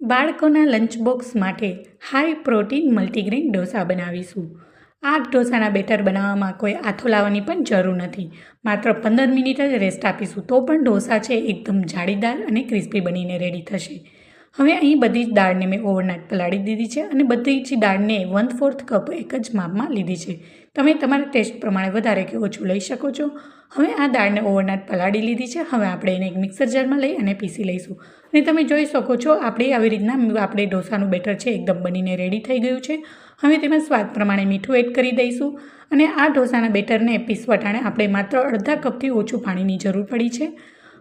બાળકોના lunch box માટે high protein multigrain dosa બનાવીશું. આ ઢોસાના બેટર બનાવવામાં કોઈ આથો લાવવાની પણ જરૂર નથી. માત્ર પંદર મિનિટ જ રેસ્ટ આપીશું. તો પણ ઢોસા છે એકદમ જાળીદાર અને ક્રિસ્પી બનીને રેડી થશે. હવે અહીં બધી જ દાળને મેં ઓવરનાઇટ પલાળી દીધી છે અને બધી જ દાળને વન ફોર્થ કપ એક જ માપમાં લીધી છે. તમે તમારા ટેસ્ટ પ્રમાણે વધારે કે ઓછું લઈ શકો છો. હવે આ દાળને ઓવરનાઇટ પલાળી લીધી છે. હવે આપણે એને એક મિક્સર જારમાં લઈ અને પીસી લઈશું. અને તમે જોઈ શકો છો, આપણે આવી રીતના આપણે ઢોસાનું બેટર છે, એકદમ બનીને રેડી થઈ ગયું છે. હવે તેમાં સ્વાદ પ્રમાણે મીઠું એડ કરી દઈશું. અને આ ઢોસાના બેટરને પીસવટાણે આપણે માત્ર અડધા કપથી ઓછું પાણીની જરૂર પડી છે.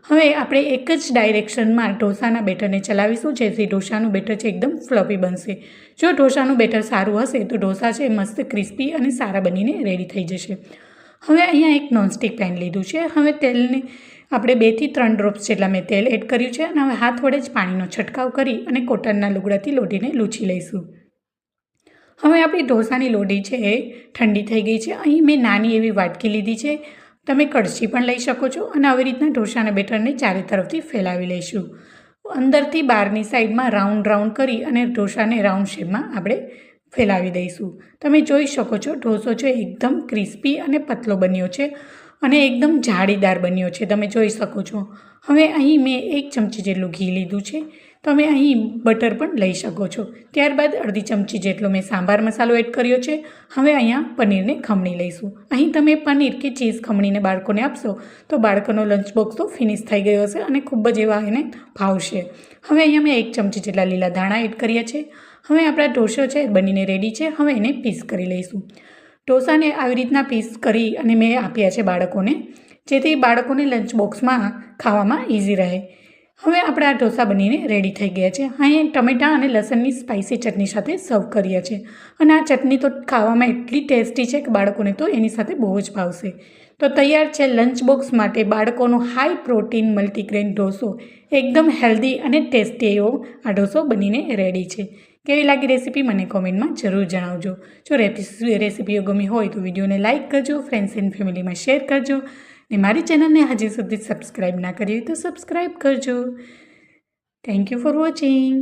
હવે આપણે એક જ ડાયરેક્શનમાં ઢોસાના બેટરને ચલાવીશું, જેથી ઢોસાનું બેટર છે એકદમ ફ્લફી બનશે. જો ઢોસાનું બેટર સારું હશે, તો ઢોસા છે મસ્ત ક્રિસ્પી અને સારા બનીને રેડી થઈ જશે. હવે અહીંયા એક નોનસ્ટિક પેન લીધું છે. હવે તેલને આપણે બેથી ત્રણ ડ્રોપ્સ જેટલા મેં તેલ એડ કર્યું છે અને હવે હાથ વડે જ પાણીનો છંટકાવ કરી અને કોટનના લુગડાથી લોટીને લૂછી લઈશું. હવે આપણી ઢોસાની લોઢી છે એ ઠંડી થઈ ગઈ છે. અહીં મેં નાની એવી વાટકી લીધી છે. તમે કળશી પણ લઈ શકો છો અને આવી રીતના ઢોસાના બેટરને ચારે તરફથી ફેલાવી લઈશું. અંદરથી બહારની સાઈડમાં રાઉન્ડ રાઉન્ડ કરી અને ઢોસાને રાઉન્ડ શેપમાં આપણે ફેલાવી દઈશું. તમે જોઈ શકો છો ઢોસો છે એકદમ ક્રિસ્પી અને પતલો બન્યો છે. અને એકદમ જાળીદાર બન્યો છે, તમે જોઈ શકો છો. હવે અહીં મેં એક ચમચી જેટલું ઘી લીધું છે, તમે અહીં બટર પણ લઈ શકો છો. ત્યારબાદ અડધી ચમચી જેટલો મેં સાંભાર મસાલો એડ કર્યો છે. હવે અહીંયા પનીરને ખમણી લઈશું. અહીં તમે પનીર કે ચીઝ ખમણીને બાળકોને આપશો, તો બાળકોનો લંચ બોક્સ તો ફિનિશ થઈ ગયો હશે અને ખૂબ જ એવા એને ભાવશે. હવે અહીંયા મેં એક ચમચી જેટલા લીલા ધાણા એડ કર્યા છે. હવે આપણા ઢોસો છે બનીને રેડી છે. હવે એને પીસ કરી લઈશું. ઢોસાને આવી રીતના પીસ કરી અને મેં આપ્યા છે બાળકોને, જેથી બાળકોને લંચ બોક્સમાં ખાવામાં ઇઝી રહે. હવે આપણે આ ઢોસા બનીને રેડી થઈ ગયા છે. અહીં ટમેટાં અને લસણની સ્પાઇસી ચટણી સાથે સર્વ કરીએ છીએ અને આ ચટણી તો ખાવામાં એટલી ટેસ્ટી છે કે બાળકોને તો એની સાથે બહુ જ ભાવશે. તો તૈયાર છે લંચ બોક્સ માટે બાળકોનો હાઈ પ્રોટીન મલ્ટીગ્રેન ઢોસો. એકદમ હેલ્ધી અને ટેસ્ટી એવો આ ઢોસો બનીને રેડી છે. કેવી લાગી રેસીપી મને કોમેન્ટમાં જરૂર જણાવજો. જો રેસીપીઓ ગમી હોય તો વિડીયોને લાઇક કરજો ફ્રેન્ડ્સ એન્ડ ફેમિલીમાં શેર કરજો ને મારી ચેનલને હજી સુધી સબસ્ક્રાઈબ ના કરી તો સબસ્ક્રાઈબ કરજો. Thank you for watching